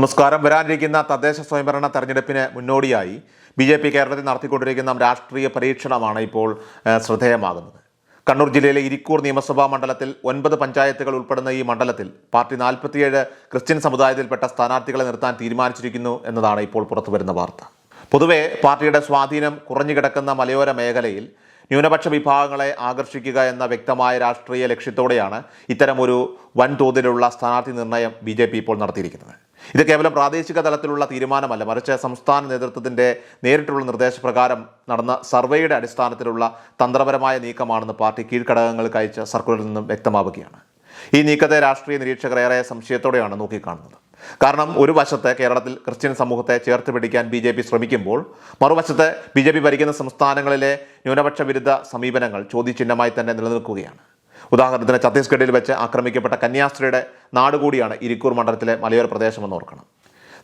നമസ്കാരം. വരാനിരിക്കുന്ന തദ്ദേശ സ്വയംഭരണ തെരഞ്ഞെടുപ്പിന് മുന്നോടിയായി ബി ജെ പി കേരളത്തിൽ നടത്തിക്കൊണ്ടിരിക്കുന്ന രാഷ്ട്രീയ പരീക്ഷണമാണ് ഇപ്പോൾ ശ്രദ്ധേയമാകുന്നത്. കണ്ണൂർ ജില്ലയിലെ ഇരിക്കൂർ നിയമസഭാ മണ്ഡലത്തിൽ ഒൻപത് പഞ്ചായത്തുകൾ ഉൾപ്പെടുന്ന ഈ മണ്ഡലത്തിൽ പാർട്ടി നാൽപ്പത്തിയേഴ് ക്രിസ്ത്യൻ സമുദായത്തിൽപ്പെട്ട സ്ഥാനാർത്ഥികളെ നിർത്താൻ തീരുമാനിച്ചിരിക്കുന്നു എന്നതാണ് ഇപ്പോൾ പുറത്തുവരുന്ന വാർത്ത. പൊതുവെ പാർട്ടിയുടെ സ്വാധീനം കുറഞ്ഞു കിടക്കുന്ന മലയോര മേഖലയിൽ ന്യൂനപക്ഷ വിഭാഗങ്ങളെ ആകർഷിക്കുക എന്ന വ്യക്തമായ രാഷ്ട്രീയ ലക്ഷ്യത്തോടെയാണ് ഇത്തരമൊരു വൻതോതിലുള്ള സ്ഥാനാർത്ഥി നിർണയം ബി ഇപ്പോൾ നടത്തിയിരിക്കുന്നത്. ഇത് കേവലം പ്രാദേശിക തലത്തിലുള്ള തീരുമാനമല്ല. മറിച്ച് സംസ്ഥാന നേതൃത്വത്തിന്റെ നേരിട്ടുള്ള നിർദ്ദേശപ്രകാരം നടന്ന സർവേയുടെ അടിസ്ഥാനത്തിലുള്ള തന്ത്രപരമായ നീക്കമാണെന്ന് പാർട്ടി കീഴ്ഘടകങ്ങൾക്ക് അയച്ച സർക്കുലറിൽ നിന്നും വ്യക്തമാവുകയാണ്. ഈ നീക്കത്തെ രാഷ്ട്രീയ നിരീക്ഷകർ ഏറെ സംശയത്തോടെയാണ് നോക്കിക്കാണുന്നത്. കാരണം ഒരു വശത്ത് കേരളത്തിൽ ക്രിസ്ത്യൻ സമൂഹത്തെ ചേർത്ത് പിടിക്കാൻ ബി ജെ പി ശ്രമിക്കുമ്പോൾ മറുവശത്ത് ബി ജെ പി ഭരിക്കുന്ന സംസ്ഥാനങ്ങളിലെ ന്യൂനപക്ഷ വിരുദ്ധ സമീപനങ്ങൾ ചോദ്യചിഹ്നമായി തന്നെ നിലനിൽക്കുകയാണ്. ഉദാഹരണത്തിന് ഛത്തീസ്ഗഡിൽ വെച്ച് ആക്രമിക്കപ്പെട്ട കന്യാസ്ത്രീയുടെ നാടുകൂടിയാണ് ഇരിക്കൂർ മണ്ഡലത്തിലെ മലയോര പ്രദേശമെന്ന് ഓർക്കണം.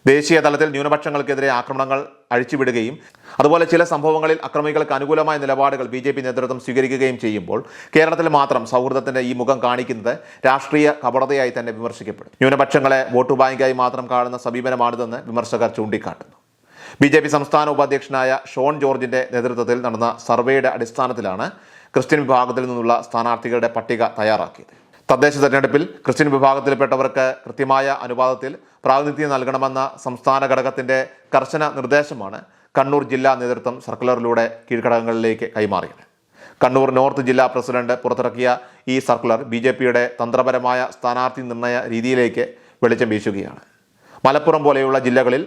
ദേശീയ തലത്തിൽ ന്യൂനപക്ഷങ്ങൾക്കെതിരെ ആക്രമണങ്ങൾ അഴിച്ചുവിടുകയും അതുപോലെ ചില സംഭവങ്ങളിൽ അക്രമികൾക്ക് അനുകൂലമായ നിലപാടുകൾ ബി ജെ പി നേതൃത്വം സ്വീകരിക്കുകയും ചെയ്യുമ്പോൾ കേരളത്തിൽ മാത്രം സൗഹൃദത്തിന്റെ ഈ മുഖം കാണിക്കുന്നത് രാഷ്ട്രീയ കപടതയായി തന്നെ വിമർശിക്കപ്പെടും. ന്യൂനപക്ഷങ്ങളെ വോട്ട് ബാങ്കായി മാത്രം കാണുന്ന സമീപനമാണിതെന്ന് വിമർശകർ ചൂണ്ടിക്കാട്ടുന്നു. ബി ജെ പി സംസ്ഥാന ഉപാധ്യക്ഷനായ ഷോൺ ജോർജിന്റെ നേതൃത്വത്തിൽ നടന്ന സർവേയുടെ അടിസ്ഥാനത്തിലാണ് ക്രിസ്ത്യൻ വിഭാഗത്തിൽ നിന്നുള്ള സ്ഥാനാർത്ഥികളുടെ പട്ടിക തയ്യാറാക്കിയത്. തദ്ദേശ തെരഞ്ഞെടുപ്പിൽ ക്രിസ്ത്യൻ വിഭാഗത്തിൽപ്പെട്ടവർക്ക് കൃത്യമായ അനുപാതത്തിൽ പ്രാതിനിധ്യം നൽകണമെന്ന സംസ്ഥാന ഘടകത്തിന്റെ കർശന നിർദ്ദേശമാണ് കണ്ണൂർ ജില്ലാ നേതൃത്വം സർക്കുലറിലൂടെ കീഴ്ഘടകങ്ങളിലേക്ക് കൈമാറിയത്. കണ്ണൂർ നോർത്ത് ജില്ലാ പ്രസിഡന്റ് പുറത്തിറക്കിയ ഈ സർക്കുലർ ബി ജെ പിയുടെ തന്ത്രപരമായ സ്ഥാനാർത്ഥി നിർണയ രീതിയിലേക്ക് വെളിച്ചം വീശുകയാണ്. മലപ്പുറം പോലെയുള്ള ജില്ലകളിൽ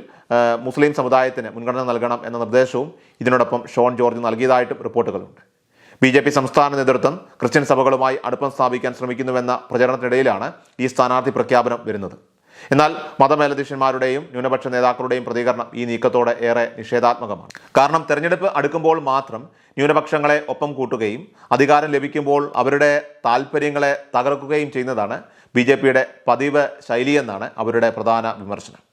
മുസ്ലിം സമുദായത്തിന് മുൻഗണന നൽകണം എന്ന നിർദ്ദേശവും ഇതിനോടൊപ്പം ഷോൺ ജോർജ് നൽകിയതായിട്ടും റിപ്പോർട്ടുകളുണ്ട്. ബി ജെ പി സംസ്ഥാന നേതൃത്വം ക്രിസ്ത്യൻ സഭകളുമായി അടുപ്പം സ്ഥാപിക്കാൻ ശ്രമിക്കുന്നുവെന്ന പ്രചരണത്തിനിടയിലാണ് ഈ സ്ഥാനാർത്ഥി പ്രഖ്യാപനം വരുന്നത്. എന്നാൽ മതമേലധ്യക്ഷന്മാരുടെയും ന്യൂനപക്ഷ നേതാക്കളുടെയും പ്രതികരണം ഈ നീക്കത്തോടെ ഏറെ നിഷേധാത്മകമാണ്. കാരണം തെരഞ്ഞെടുപ്പ് അടുക്കുമ്പോൾ മാത്രം ന്യൂനപക്ഷങ്ങളെ ഒപ്പം കൂട്ടുകയും അധികാരം ലഭിക്കുമ്പോൾ അവരുടെ താല്പര്യങ്ങളെ തകർക്കുകയും ചെയ്യുന്നതാണ് ബി പതിവ് ശൈലിയെന്നാണ് അവരുടെ പ്രധാന വിമർശനം.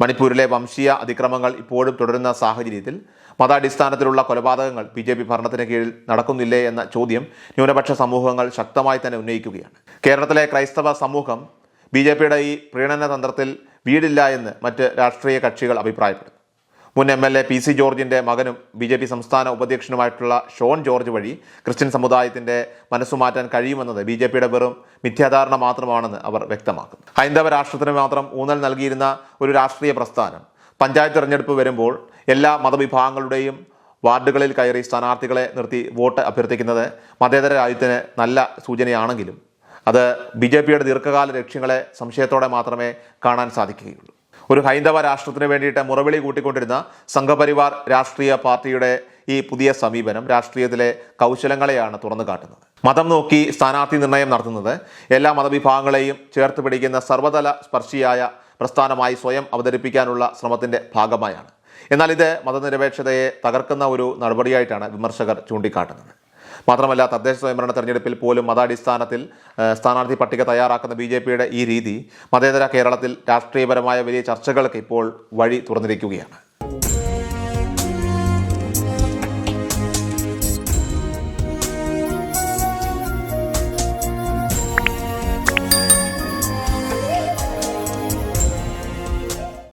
മണിപ്പൂരിലെ വംശീയ അതിക്രമങ്ങൾ ഇപ്പോഴും തുടരുന്ന സാഹചര്യത്തിൽ മതാടിസ്ഥാനത്തിലുള്ള കൊലപാതകങ്ങൾ ബി ജെ പി ഭരണത്തിന് കീഴിൽ നടക്കുന്നില്ലേ എന്ന ചോദ്യം ന്യൂനപക്ഷ സമൂഹങ്ങൾ ശക്തമായി തന്നെ ഉന്നയിക്കുകയാണ്. കേരളത്തിലെ ക്രൈസ്തവ സമൂഹം ബി ജെ പിയുടെ ഈ പ്രീണന തന്ത്രത്തിൽ വീടില്ല എന്ന് മറ്റ് രാഷ്ട്രീയ കക്ഷികൾ അഭിപ്രായപ്പെടുന്നു. മുൻ M L A P C ജോർജിന്റെ മകനും ബി ജെ പി സംസ്ഥാന ഉപാധ്യക്ഷനുമായിട്ടുള്ള ഷോൺ ജോർജ് വഴി ക്രിസ്ത്യൻ സമുദായത്തിന്റെ മനസ്സുമാറ്റാൻ കഴിയുമെന്നത് ബി ജെ പിയുടെ വെറും മിഥ്യാധാരണ മാത്രമാണെന്ന് അവർ വ്യക്തമാക്കുന്നു. ഹൈന്ദവ രാഷ്ട്രത്തിന് മാത്രം ഊന്നൽ നൽകിയിരുന്ന ഒരു രാഷ്ട്രീയ പ്രസ്ഥാനം. പഞ്ചായത്ത് തെരഞ്ഞെടുപ്പ് വരുമ്പോൾ എല്ലാ മതവിഭാഗങ്ങളുടെയും വാർഡുകളിൽ കയറി സ്ഥാനാർത്ഥികളെ നിർത്തി വോട്ട് അഭ്യർത്ഥിക്കുന്നത് മതേതര രാജ്യത്തിന് നല്ല സൂചനയാണെങ്കിലും അത് ബി ജെ പിയുടെ ദീർഘകാല ലക്ഷ്യങ്ങളെ സംശയത്തോടെ മാത്രമേ കാണാൻ സാധിക്കുകയുള്ളൂ. ഒരു ഹൈന്ദവ രാഷ്ട്രത്തിന് വേണ്ടിയിട്ട് മുറവിളി കൂട്ടിക്കൊണ്ടിരുന്ന സംഘപരിവാർ രാഷ്ട്രീയ പാർട്ടിയുടെ ഈ പുതിയ സമീപനം രാഷ്ട്രീയത്തിലെ കൗശലങ്ങളെയാണ് തുറന്നു കാട്ടുന്നത്. മതം നോക്കി സ്ഥാനാർത്ഥി നിർണയം നടത്തുന്നത് എല്ലാ മതവിഭാഗങ്ങളെയും ചേർത്ത് പിടിക്കുന്ന സർവതല സ്പർശിയായ പ്രസ്ഥാനമായി സ്വയം അവതരിപ്പിക്കാനുള്ള ശ്രമത്തിന്റെ ഭാഗമായാണ്. എന്നാൽ ഇത് മതനിരപേക്ഷതയെ തകർക്കുന്ന ഒരു നടപടിയായിട്ടാണ് വിമർശകർ ചൂണ്ടിക്കാട്ടുന്നത്. മാത്രമല്ല തദ്ദേശ സ്വയംഭരണ തെരഞ്ഞെടുപ്പിൽ പോലും മതാടിസ്ഥാനത്തിൽ സ്ഥാനാർത്ഥി പട്ടിക തയ്യാറാക്കുന്ന ബി ജെ പിയുടെ ഈ രീതി മതേതര കേരളത്തിൽ രാഷ്ട്രീയപരമായ വലിയ ചർച്ചകൾക്ക് ഇപ്പോൾ വഴി തുറന്നിരിക്കുകയാണ്.